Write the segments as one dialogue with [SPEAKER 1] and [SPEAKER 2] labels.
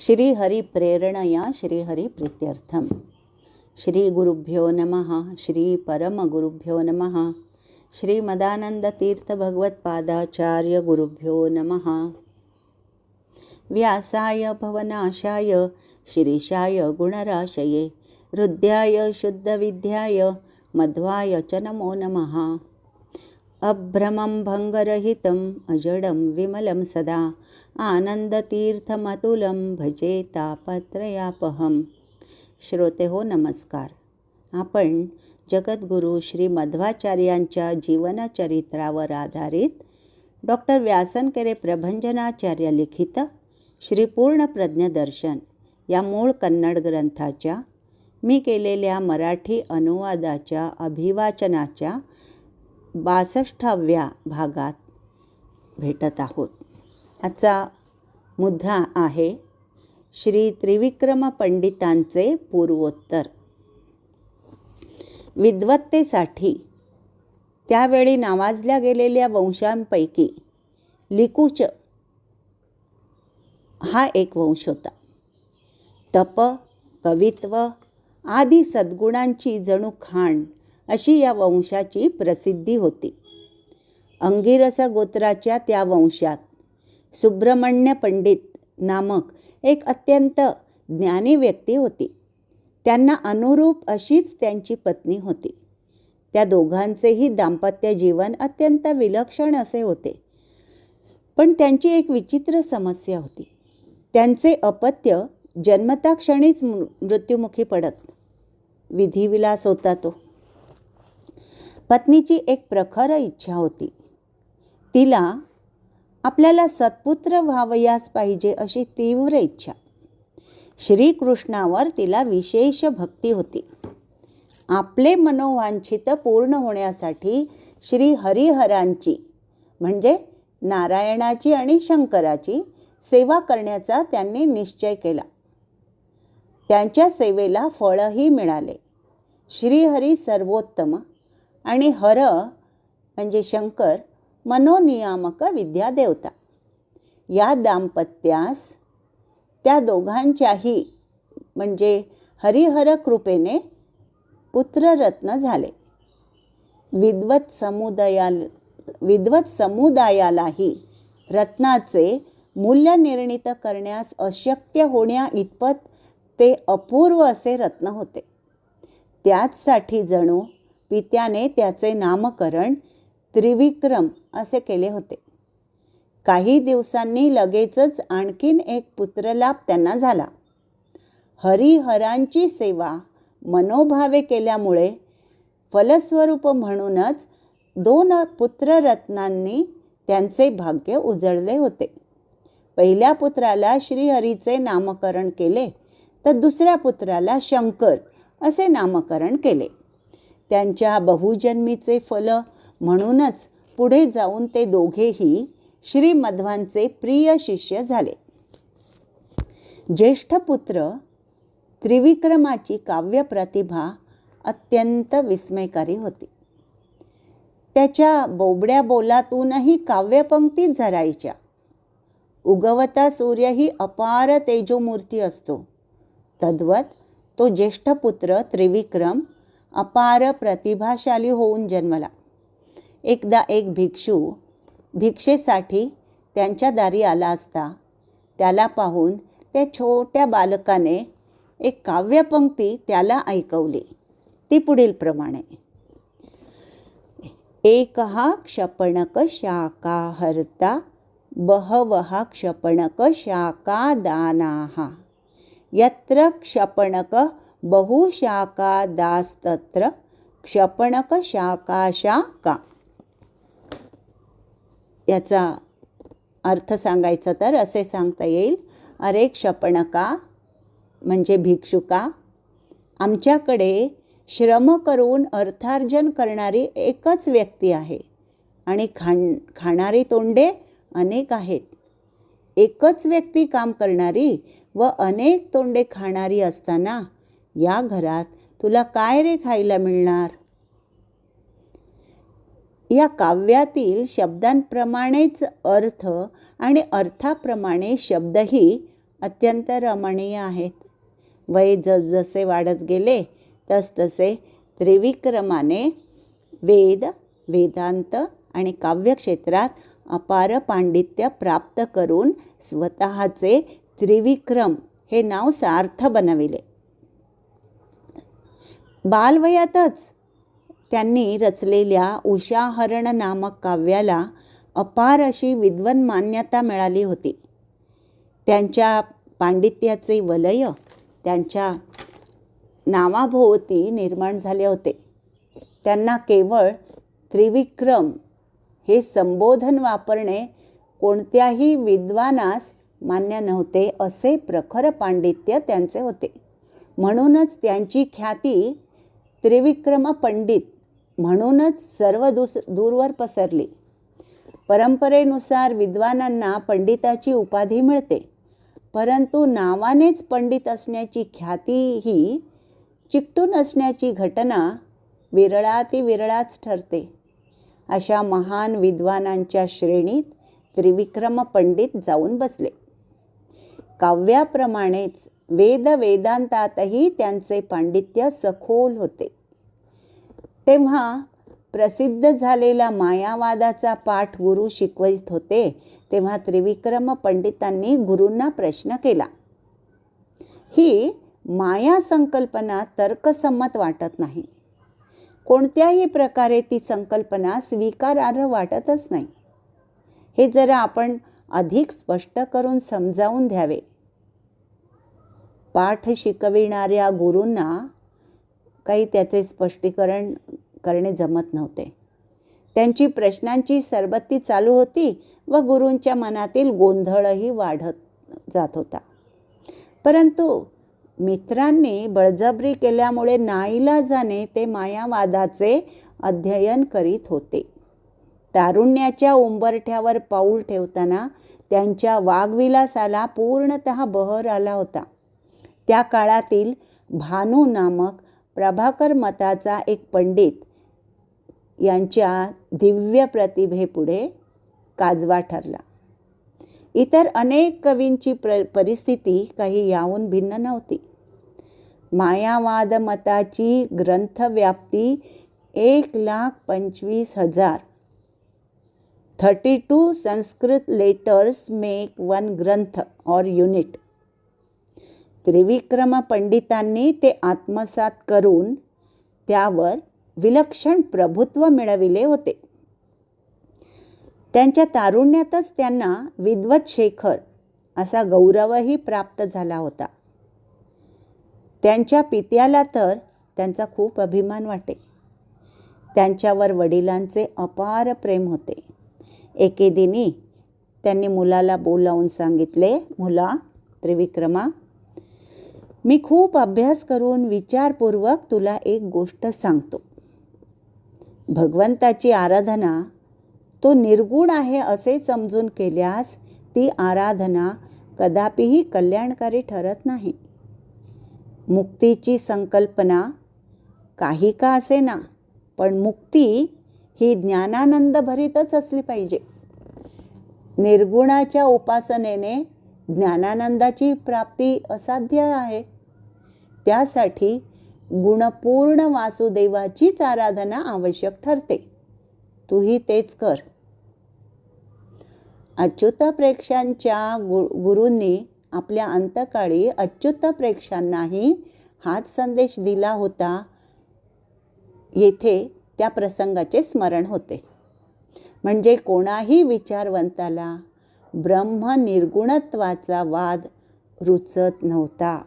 [SPEAKER 1] श्रीहरिप्रेरणया श्रीहरिप्रीत्यर्थं श्रीगुरुभ्यो नमः श्रीपरमगुरुभ्यो नमः। श्रीमदानन्दतीर्थभगवत्पादाचार्यगुरुभ्यो नमः। व्यासाय भवनाशाय शिरीषाय गुणराशये हृद्याय शुद्धविद्याय मध्वाय च नमो नमः। अभ्रमं भङ्गरहितम् अजडं विमलं सदा। आनंदतीर्थमतुलं भजे तापत्रयापहम। श्रोते हो नमस्कार। आपण जगद्गुरू श्री मध्वाचार्यांच्या जीवनचरित्रावर आधारित डॉक्टर व्यासनकेरे प्रभंजनाचार्य लिखित श्री पूर्ण प्रज्ञदर्शन या मूळ कन्नड ग्रंथाच्या मी केलेल्या मराठी अनुवादाच्या अभिवाचनाच्या बासष्टाव्या भागात भेटत आहोत. आजचा मुद्दा आहे श्री त्रिविक्रम पंडितांचे पूर्वोत्तर. विद्वत्तेसाठी त्यावेळी नावाजल्या गेलेल्या वंशांपैकी लिकूच हा एक वंश होता. तप कवित्व आदी सद्गुणांची जणू खाण अशी या वंशाची प्रसिद्धी होती. अंगिरस गोत्राच्या त्या वंशात सुब्रमण्य पंडित नामक एक अत्यंत ज्ञानी व्यक्ती होती. त्यांना अनुरूप अशीच त्यांची पत्नी होती. त्या दोघांचेही दाम्पत्य जीवन अत्यंत विलक्षण असे होते. पण त्यांची एक विचित्र समस्या होती. त्यांचे अपत्य जन्मताक्षणीच मृत्युमुखी पडत. विधिविलास होता तो. पत्नीची एक प्रखर इच्छा होती. तिला आपल्याला सत्पुत्र व्हावयास पाहिजे अशी तीव्र इच्छा. श्रीकृष्णावर तिला विशेष भक्ती होती. आपले मनोवांछित पूर्ण होण्यासाठी श्री हरिहरांची म्हणजे नारायणाची आणि शंकराची सेवा करण्याचा त्यांनी निश्चय केला. त्यांच्या सेवेला फळही मिळाले. श्रीहरी सर्वोत्तम आणि हर म्हणजे शंकर मनोनियामक विद्या देवता या दाम्पत्यास त्या दोघांच्याही म्हणजे हरिहर कृपेने पुत्ररत्न झाले. विद्वत समुदायाल विद्वत समुदायालाही रत्नाचे मूल्य निर्णित करण्यास अशक्य होण्या इतपत ते अपूर्व असे रत्न होते. त्याचसाठी जणू पित्याने त्याचे नामकरण त्रिविक्रम असे केले होते. काही दिवसांनी लगेचच आणखीन एक पुत्रलाभ त्यांना झाला. हरिहरांची सेवा मनोभावे केल्यामुळे फलस्वरूप म्हणूनच दोन पुत्ररत्नांनी त्यांचे भाग्य उजळले होते. पहिल्या पुत्राला श्रीहरीचे नामकरण केले तर दुसऱ्या पुत्राला शंकर असे नामकरण केले. त्यांच्या बहुजन्मीचे फल म्हणूनच पुढे जाऊन ते दोघेही श्रीमध्वांचे प्रिय शिष्य झाले. ज्येष्ठ पुत्र त्रिविक्रमाची काव्यप्रतिभा अत्यंत विस्मयकारी होती. त्याच्या बोबड्या बोलातूनही काव्यपंक्ती झरायच्या. उगवता सूर्य ही अपार तेजोमूर्ती असतो. तद्वत तो ज्येष्ठ पुत्र त्रिविक्रम अपार प्रतिभाशाली होऊन जन्मला. एकदा एक भिक्षू भिक्षेसाठी त्यांच्या दारी आला असता त्याला पाहून त्या छोट्या बालकाने एक काव्यपंक्ती त्याला ऐकवली. ती पुढील प्रमाणे. एक हा क्षपणक शाकाहर्ता बहव हा क्षपणक शाकादाना यत्र क्षपणक बहुशाका दास्तत्र क्षपणक शाकाशा याचा अर्थ सांगायचा तर असे सांगता येईल अरे क्षपणका म्हणजे भिक्षुका आमच्याकडे श्रम करून अर्थार्जन करणारी एकच व्यक्ती आहे आणि खाण खाणारी तोंडे अनेक आहेत. एकच व्यक्ती काम करणारी व अनेक तोंडे खाणारी असताना या घरात तुला काय रे खायला मिळणार? या काव्यातील शब्दांप्रमाणेच अर्थ आणि अर्थाप्रमाणे शब्दही अत्यंत रमणीय आहेत. वय जसजसे वाढत गेले तसतसे त्रिविक्रमाने वेद वेदांत आणि काव्यक्षेत्रात अपार पांडित्य प्राप्त करून स्वतःचे त्रिविक्रम हे नाव सार्थ बनविले. बालवयातच त्यांनी रचलेल्या उषाहरण नामक काव्याला अपार अशी विद्वन मान्यता मिळाली होती. त्यांच्या पांडित्याचे वलय त्यांच्या नावाभोवती निर्माण झाले होते. त्यांना केवळ त्रिविक्रम हे संबोधन वापरणे कोणत्याही विद्वानास मान्य नव्हते असे प्रखर पांडित्य त्यांचे होते. म्हणूनच त्यांची ख्याती त्रिविक्रम पंडित म्हणूनच सर्व दुस दूरवर पसरली. परंपरेनुसार विद्वानांना पंडिताची उपाधी मिळते. परंतु नावानेच पंडित असण्याची ख्याती ही चिकटून असण्याची घटना विरळाती विरळाच ठरते. अशा महान विद्वानांच्या श्रेणीत त्रिविक्रम पंडित जाऊन बसले. काव्याप्रमाणेच वेद वेदांतातही त्यांचे पांडित्य सखोल होते. तेव्हा प्रसिद्ध झालेला मायावादाचा पाठ गुरु शिकवित होते तेव्हा त्रिविक्रम पंडितांनी गुरूंना प्रश्न केला. ही माया संकल्पना तर्कसंमत वाटत नाही. कोणत्याही प्रकारे ती संकल्पना स्वीकारार्ह वाटतच नाही. हे जरा आपण अधिक स्पष्ट करून समजावून द्यावे. पाठ शिकविणाऱ्या गुरूंना काही त्याचे स्पष्टीकरण करणे जमत नव्हते. त्यांची प्रश्नांची सरबत्ती चालू होती व गुरूंच्या मनातील गोंधळही वाढत जात होता. परंतु मित्रांनी बळजबरी केल्यामुळे नाईलाजाने ते मायावादाचे अध्ययन करीत होते. तारुण्याच्या उंबरठ्यावर पाऊल ठेवताना त्यांच्या वाघविलासाला पूर्णत बहर आला होता. त्या काळातील भानू नामक प्रभाकर मताचा एक पंडित यांच्या दिव्य प्रतिभेपुढे काजवा ठरला. इतर अनेक कवींची प्र परिस्थिती काही याहून भिन्न नव्हती. मायावाद मताची ग्रंथव्याप्ती एक लाख पंचवीस हजार. Thirty two Sanskrit letters make one ग्रंथ और युनिट त्रिविक्रम पंडितांनी ते आत्मसात करून त्यावर विलक्षण प्रभुत्व मिळविले होते. त्यांच्या तारुण्यातच त्यांना विद्वत शेखर असा गौरवही प्राप्त झाला होता. त्यांच्या पित्याला तर त्यांचा खूप अभिमान वाटे. त्यांच्यावर वडिलांचे अपार प्रेम होते. एके दिनी त्यांनी मुलाला बोलावून सांगितले मुला त्रिविक्रमा मी खूप अभ्यास करून विचारपूर्वक तुला एक गोष्ट सांगतो. भगवंताची आराधना तो निर्गुण आहे असे समजून केल्यास ती आराधना कदापिही कल्याणकारी ठरत नाही. मुक्तीची संकल्पना काही का असे ना पण मुक्ती ही ज्ञानानंद भरीतच असली पाहिजे. निर्गुणाच्या उपासनेने ज्ञानानंदाची प्राप्ती असाध्य आहे. त्यासाठी गुणपूर्ण वासुदेवाचीच आराधना आवश्यक ठरते. तूही तेच कर. अच्युत प्रेक्षांच्या गु गुरूंनी आपल्या अंतकाळी अच्युत प्रेक्षांनाही हाच संदेश दिला होता येथे त्या प्रसंगाचे स्मरण होते. म्हणजे कोणाही विचारवंताला ब्रह्म निर्गुणत्वाचा वाद रुचत नव्हता.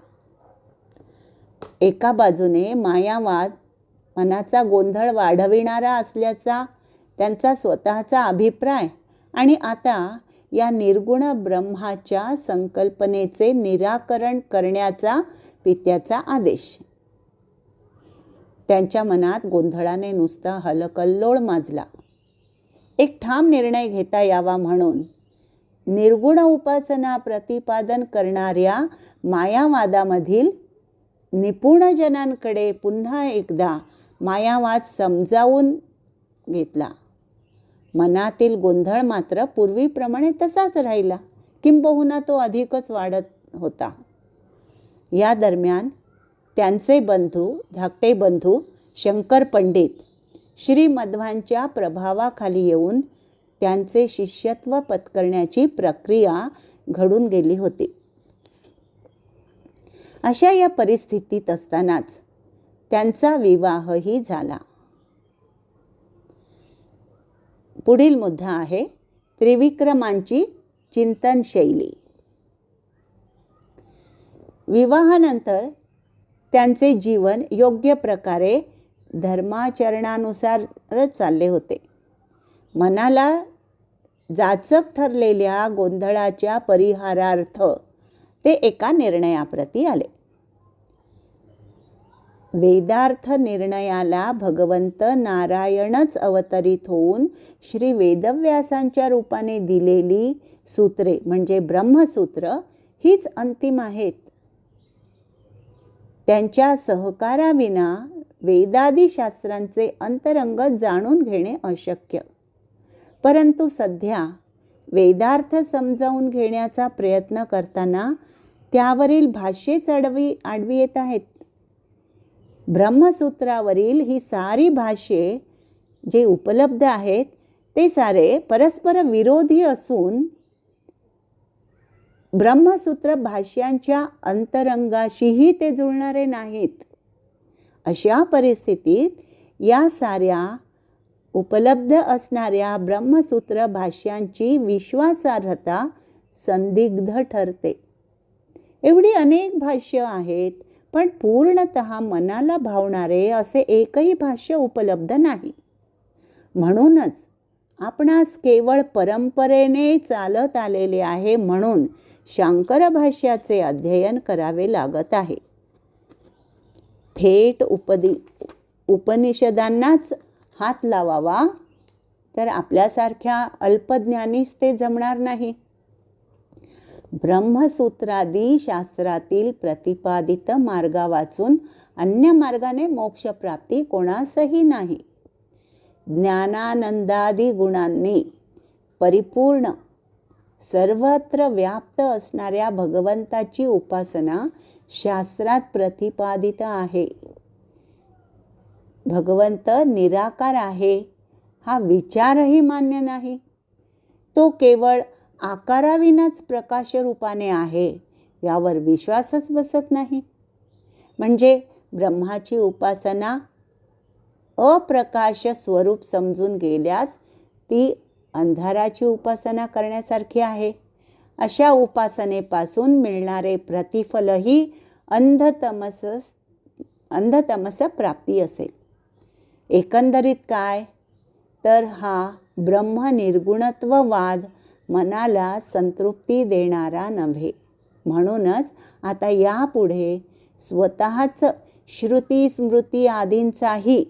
[SPEAKER 1] एका बाजूने मायावाद मनाचा गोंधळ वाढविणारा असल्याचा त्यांचा स्वतःचा अभिप्राय आणि आता या निर्गुण ब्रह्माच्या संकल्पनेचे निराकरण करण्याचा पित्याचा आदेश. त्यांच्या मनात गोंधळाने नुसता हलकल्लोळ माजला. एक ठाम निर्णय घेता यावा म्हणून निर्गुण उपासना प्रतिपादन करणाऱ्या मायावादामधील निपुणजनांकडे पुन्हा एकदा मायावाद समजावून घेतला. मनातील गोंधळ मात्र पूर्वीप्रमाणे तसाच राहिला. किंबहुना तो अधिकच वाढत होता. या दरम्यान त्यांचे बंधू धाकटे बंधू शंकर पंडित श्री मध्वांच्या प्रभावाखाली येऊन त्यांचे शिष्यत्व पत्करण्याची प्रक्रिया घडून गेली होती. अशा या परिस्थितीत असतानाच त्यांचा विवाहही झाला. पुढील मुद्दा आहे त्रिविक्रमांची चिंतनशैली. विवाहानंतर त्यांचे जीवन योग्य प्रकारे धर्माचरणानुसारच चालले होते. मनाला जाचक ठरलेल्या गोंधळाच्या परिहारार्थ ते एका निर्णयाप्रती आले. वेदार्थ निर्णयाला भगवंत नारायणच अवतरित होऊन श्री वेदव्यासांच्या रूपाने दिलेली सूत्रे म्हणजे ब्रह्मसूत्र हीच अंतिम आहेत. त्यांच्या सहकाराविना वेदादी शास्त्रांचे अंतरंग जाणून घेणे अशक्य. परंतु सध्या वेदार्थ समजावून घेण्याचा प्रयत्न करताना त्यावरील भाष्ये चढवी आडवी येत आहेत. ब्रह्मसूत्रावरील ही सारी भाष्ये जे उपलब्ध आहेत ते सारे परस्पर विरोधी असून ब्रह्मसूत्र भाष्यांच्या अंतरंगाशीही ते जुळणारे नाहीत. अशा परिस्थितीत या साऱ्या उपलब्ध असणाऱ्या ब्रह्मसूत्र भाष्यांची विश्वासार्हता संदिग्ध ठरते. एवढी अनेक भाष्य आहेत पण पूर्णत मनाला भावणारे असे एकही भाष्य उपलब्ध नाही. म्हणूनच आपणास केवळ परंपरेने चालत आलेले आहे म्हणून शांकर भाष्याचे अध्ययन करावे लागत आहे. थेट उपदि उपनिषदांनाच हात लावावा तर आपल्यासारख्या अल्पज्ञानीच ते जमणार नाही. ब्रह्मसूत्रादी शास्त्रातील प्रतिपादित मार्गा वाचून अन्य मार्गाने मोक्षप्राप्ती कोणासही नाही. ज्ञानानंदादी गुणांनी परिपूर्ण सर्वत्र व्याप्त असणाऱ्या भगवंताची उपासना शास्त्रात प्रतिपादित आहे. भगवंत निराकार आहे हा विचारही मान्य नाही. तो केवळ आकाराविनाच प्रकाशरूपाने आहे यावर विश्वासच बसत नाही. म्हणजे ब्रह्माची उपासना अप्रकाश स्वरूप समजून गेल्यास ती अंधाराची उपासना करण्यासारखी आहे. अशा उपासनेपासून मिळणारे प्रतिफलही अंधतमस अंधतमस प्राप्ती असेल. एकंदरीत काय? तर हा ब्रह्मनिर्गुणत्ववाद मनाला संतृप्ती देणारा नव्हे. म्हणूनच आता यापुढे स्वतःच श्रुती स्मृती आदींचाही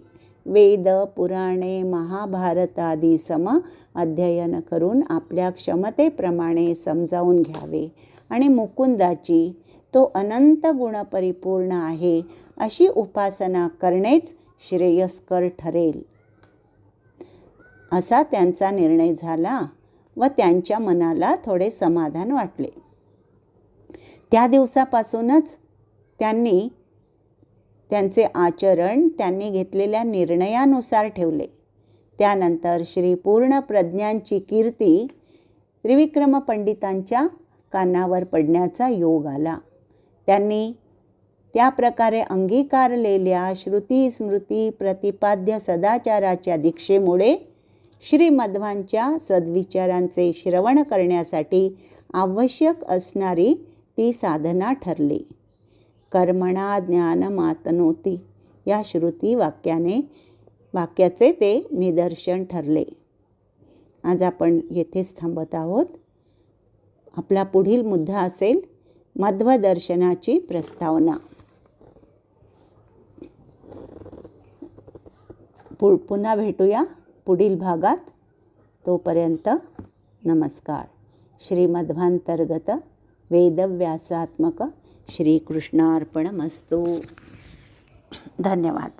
[SPEAKER 1] वेद पुराणे महाभारत आदी सम अध्ययन करून आपल्या क्षमतेप्रमाणे समजावून घ्यावे आणि मुकुंदाची तो अनंत गुणपरिपूर्ण आहे अशी उपासना करणेच श्रेयस्कर ठरेल. असा त्यांचा निर्णय झाला व त्यांच्या मनाला थोडे समाधान वाटले. त्या दिवसापासूनच त्यांनी त्यांचे आचरण त्यांनी घेतलेल्या निर्णयानुसार ठेवले. त्यानंतर श्री पूर्ण प्रज्ञांची कीर्ती त्रिविक्रम पंडितांच्या कानावर पडण्याचा योग आला. त्यांनी त्या प्रकारे अंगीकारलेल्या श्रुती स्मृती प्रतिपाद्य सदाचाराच्या दीक्षेमुळे श्रीमध्वांच्या सद्विचारांचे श्रवण करण्यासाठी आवश्यक असणारी ती साधना ठरली. कर्मणा ज्ञान मातनोती या श्रुती वाक्याने वाक्याचे ते निदर्शन ठरले. आज आपण येथेच थांबत आहोत. आपला पुढील मुद्दा असेल मध्वदर्शनाची प्रस्तावना. पु पुन्हा भेटूया पुढील भागात. तोपर्यंत नमस्कार. श्रीमध्वांतर्गत वेदव्यासात्मक श्रीकृष्णार्पणमस्तू. धन्यवाद.